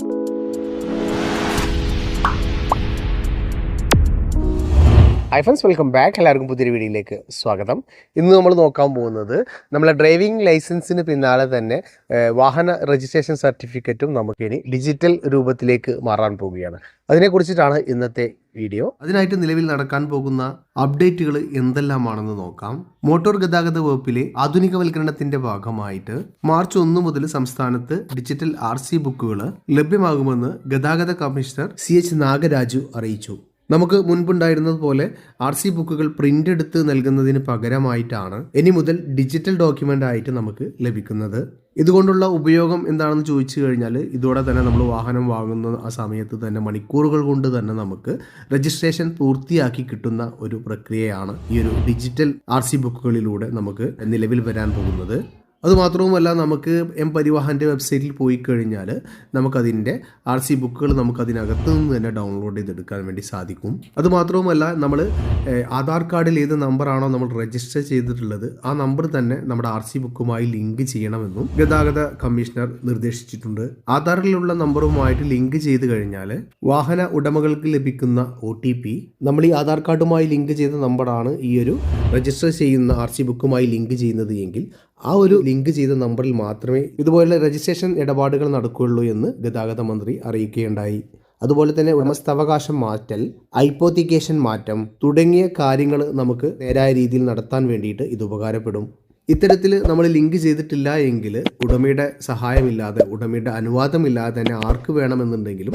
you hi friends welcome back എല്ലാവർക്കും പുതിയൊരു വീഡിയോയിലേക്ക് സ്വാഗതം. ഇന്ന് നമ്മൾ നോക്കാൻ പോകുന്നത് നമ്മളെ ഡ്രൈവിംഗ് ലൈസൻസിന് പിന്നാലെ തന്നെ വാഹന രജിസ്ട്രേഷൻ സർട്ടിഫിക്കറ്റും നമുക്കിനി ഡിജിറ്റൽ രൂപത്തിലേക്ക് മാറാൻ പോവുകയാണ്. അതിനെക്കുറിച്ചിട്ടാണ് ഇന്നത്തെ വീഡിയോ. അതിനായിട്ട് നിലവിൽ നടക്കാൻ പോകുന്ന അപ്ഡേറ്റുകൾ എന്തെല്ലാമാണെന്ന് നോക്കാം. മോട്ടോർ ഗതാഗത വകുപ്പിലെ ആധുനികവൽക്കരണത്തിന്റെ ഭാഗമായിട്ട് മാർച്ച് ഒന്ന് മുതൽ സംസ്ഥാനത്ത് ഡിജിറ്റൽ ആർ സി ബുക്കുകൾ ലഭ്യമാകുമെന്ന് ഗതാഗത കമ്മീഷണർ സി എച്ച് നാഗരാജു അറിയിച്ചു. നമുക്ക് മുൻപുണ്ടായിരുന്നത് പോലെ ആർ സി ബുക്കുകൾ പ്രിന്റ് എടുത്ത് നൽകുന്നതിന് പകരമായിട്ടാണ് ഇനി മുതൽ ഡിജിറ്റൽ ഡോക്യുമെന്റ് ആയിട്ട് നമുക്ക് ലഭിക്കുന്നത്. ഇതുകൊണ്ടുള്ള ഉപയോഗം എന്താണെന്ന് ചോദിച്ചു കഴിഞ്ഞാൽ ഇതോടെ തന്നെ നമ്മൾ വാഹനം വാങ്ങുന്ന ആ സമയത്ത് തന്നെ മണിക്കൂറുകൾ കൊണ്ട് തന്നെ നമുക്ക് രജിസ്ട്രേഷൻ പൂർത്തിയാക്കി കിട്ടുന്ന ഒരു പ്രക്രിയയാണ് ഈ ഒരു ഡിജിറ്റൽ ആർ സി ബുക്കുകളിലൂടെ നമുക്ക് നിലവിൽ വരാൻ പോകുന്നത്. അതുമാത്രവുമല്ല നമുക്ക് എം പരിവാഹന്റെ വെബ്സൈറ്റിൽ പോയി കഴിഞ്ഞാൽ നമുക്കതിന്റെ ആർ സി ബുക്കുകൾ നമുക്കതിനകത്ത് നിന്ന് തന്നെ ഡൗൺലോഡ് ചെയ്തെടുക്കാൻ വേണ്ടി സാധിക്കും. അതുമാത്രവുമല്ല നമ്മൾ ആധാർ കാർഡിൽ ഏത് നമ്പറാണോ നമ്മൾ രജിസ്റ്റർ ചെയ്തിട്ടുള്ളത് ആ നമ്പർ തന്നെ നമ്മുടെ ആർ സി ബുക്കുമായി ലിങ്ക് ചെയ്യണമെന്നും ഗതാഗത കമ്മീഷണർ നിർദ്ദേശിച്ചിട്ടുണ്ട്. ആധാറിലുള്ള നമ്പറുമായിട്ട് ലിങ്ക് ചെയ്ത് കഴിഞ്ഞാൽ വാഹന ഉടമകൾക്ക് ലഭിക്കുന്ന ഒ ടി പി നമ്മൾ ഈ ആധാർ കാർഡുമായി ലിങ്ക് ചെയ്ത നമ്പറാണ് ഈ ഒരു രജിസ്റ്റർ ചെയ്യുന്ന ആർ സി ബുക്കുമായി ലിങ്ക് ചെയ്യുന്നത് എങ്കിൽ ആ ഒരു ലിങ്ക് ചെയ്ത നമ്പറിൽ മാത്രമേ ഇതുപോലുള്ള രജിസ്ട്രേഷൻ ഇടപാടുകൾ നടക്കുകയുള്ളൂ എന്ന് ഗതാഗത മന്ത്രി അറിയിക്കുകയുണ്ടായി. അതുപോലെ തന്നെ ഉടമസ്ഥാവകാശം മാറ്റൽ ഐപ്പോത്തിക്കേഷൻ മാറ്റം തുടങ്ങിയ കാര്യങ്ങൾ നമുക്ക് നേരായ രീതിയിൽ നടത്താൻ വേണ്ടിയിട്ട് ഇത് ഉപകാരപ്പെടും. ഇത്തരത്തിൽ നമ്മൾ ലിങ്ക് ചെയ്തിട്ടില്ല എങ്കിൽ ഉടമയുടെ സഹായമില്ലാതെ ഉടമയുടെ അനുവാദമില്ലാതെ തന്നെ ആർക്ക് വേണമെന്നുണ്ടെങ്കിലും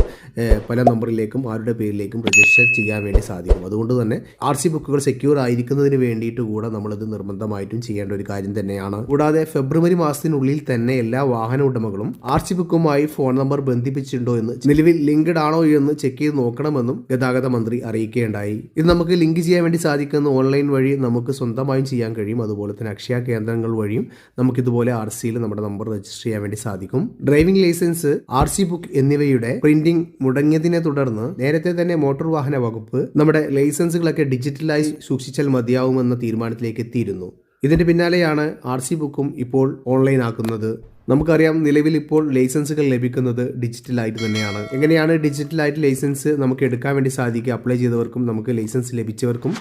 പല നമ്പറിലേക്കും ആരുടെ പേരിലേക്കും രജിസ്റ്റർ ചെയ്യാൻ വേണ്ടി സാധിക്കും. അതുകൊണ്ട് തന്നെ ആർ സി ബുക്കുകൾ സെക്യൂർ ആയിരിക്കുന്നതിന് വേണ്ടിയിട്ട് കൂടെ നമ്മളത് നിർബന്ധമായിട്ടും ചെയ്യേണ്ട ഒരു കാര്യം തന്നെയാണ്. കൂടാതെ ഫെബ്രുവരി മാസത്തിനുള്ളിൽ തന്നെ എല്ലാ വാഹന ഉടമകളും ആർ സി ബുക്കുമായി ഫോൺ നമ്പർ ബന്ധിപ്പിച്ചിട്ടുണ്ടോ എന്ന് നിലവിൽ ലിങ്ക്ഡ് ആണോ എന്ന് ചെക്ക് ചെയ്ത് നോക്കണമെന്നും ഗതാഗത മന്ത്രി അറിയിക്കുകയുണ്ടായി. ഇത് നമുക്ക് ലിങ്ക് ചെയ്യാൻ വേണ്ടി സാധിക്കുന്ന ഓൺലൈൻ വഴി നമുക്ക് സ്വന്തമായും ചെയ്യാൻ കഴിയും. അതുപോലെ തന്നെ അക്ഷയ കേന്ദ്രങ്ങൾ വഴിയും നമുക്ക് ഇതുപോലെ ആർ സിയിൽ നമ്മുടെ നമ്പർ രജിസ്റ്റർ ചെയ്യാൻ വേണ്ടി സാധിക്കും. Driving licence R C book എന്നിവയുടെ പ്രിന്റിംഗ് മുടങ്ങിയതിനെ തുടർന്ന് നേരത്തെ തന്നെ മോട്ടോർ വാഹന വകുപ്പ് നമ്മുടെ ലൈസൻസുകളൊക്കെ ഡിജിറ്റലായി സൂക്ഷിച്ചാൽ മതിയാവുമെന്ന തീരുമാനത്തിലേക്ക് എത്തിയിരുന്നു. ഇതിന്റെ പിന്നാലെയാണ് ആർ സി ബുക്കും ഇപ്പോൾ ഓൺലൈൻ ആക്കുന്നത്. നമുക്കറിയാം നിലവിൽ ഇപ്പോൾ ലൈസൻസുകൾ ലഭിക്കുന്നത് ഡിജിറ്റലായിട്ട് തന്നെയാണ്. എങ്ങനെയാണ് ഡിജിറ്റലായിട്ട് ലൈസൻസ് നമുക്ക് എടുക്കാൻ വേണ്ടി സാധിക്കുക? അപ്ലൈ ചെയ്തവർക്കും നമുക്ക് ലൈസൻസ് ലഭിച്ചവർക്കും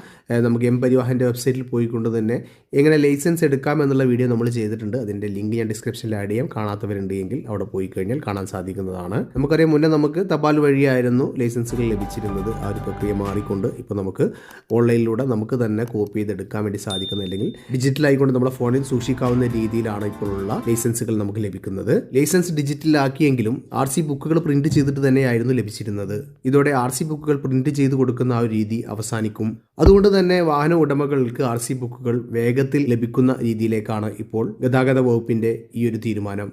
നമുക്ക് എം പരിവാഹന്റെ വെബ്സൈറ്റിൽ പോയിക്കൊണ്ട് തന്നെ എങ്ങനെ ലൈസൻസ് എടുക്കാം എന്നുള്ള വീഡിയോ നമ്മൾ ചെയ്തിട്ടുണ്ട്. അതിന്റെ ലിങ്ക് ഞാൻ ഡിസ്ക്രിപ്ഷനിൽ ആഡ് ചെയ്യാം. കാണാത്തവരുണ്ടെങ്കിൽ അവിടെ പോയി കഴിഞ്ഞാൽ കാണാൻ സാധിക്കുന്നതാണ്. നമുക്കറിയാം മുന്നേ നമുക്ക് തപാൽ വഴിയായിരുന്നു ലൈസൻസുകൾ ലഭിച്ചിരുന്നത്. ആ ഒരു പ്രക്രിയ മാറിക്കൊണ്ട് ഇപ്പോൾ നമുക്ക് ഓൺലൈനിലൂടെ നമുക്ക് തന്നെ കോപ്പി ചെയ്ത് എടുക്കാൻ വേണ്ടി സാധിക്കുന്നില്ലെങ്കിൽ ഡിജിറ്റലായിക്കൊണ്ട് നമ്മുടെ ഫോണിൽ സൂക്ഷിക്കാവുന്ന രീതിയിലാണ് ഇപ്പോഴുള്ള ലൈസൻസുകൾ നമുക്ക് ലഭിക്കുന്നത്. ലൈസൻസ് ഡിജിറ്റലാക്കിയെങ്കിലും ആർ സി ബുക്കുകൾ പ്രിന്റ് ചെയ്തിട്ട് തന്നെയായിരുന്നു ലഭിച്ചിരുന്നത്. ഇതോടെ ആർ സി ബുക്കുകൾ പ്രിന്റ് ചെയ്ത് കൊടുക്കുന്ന ആ ഒരു രീതി അവസാനിക്കും. അതുകൊണ്ട് തന്നെ വാഹന ഉടമകൾക്ക് ആർ സി ബുക്കുകൾ വേഗത്തിൽ ലഭിക്കുന്ന രീതിയിലേക്കാണ് ഇപ്പോൾ ഗതാഗത വകുപ്പിന്റെ ഈ ഒരു തീരുമാനം.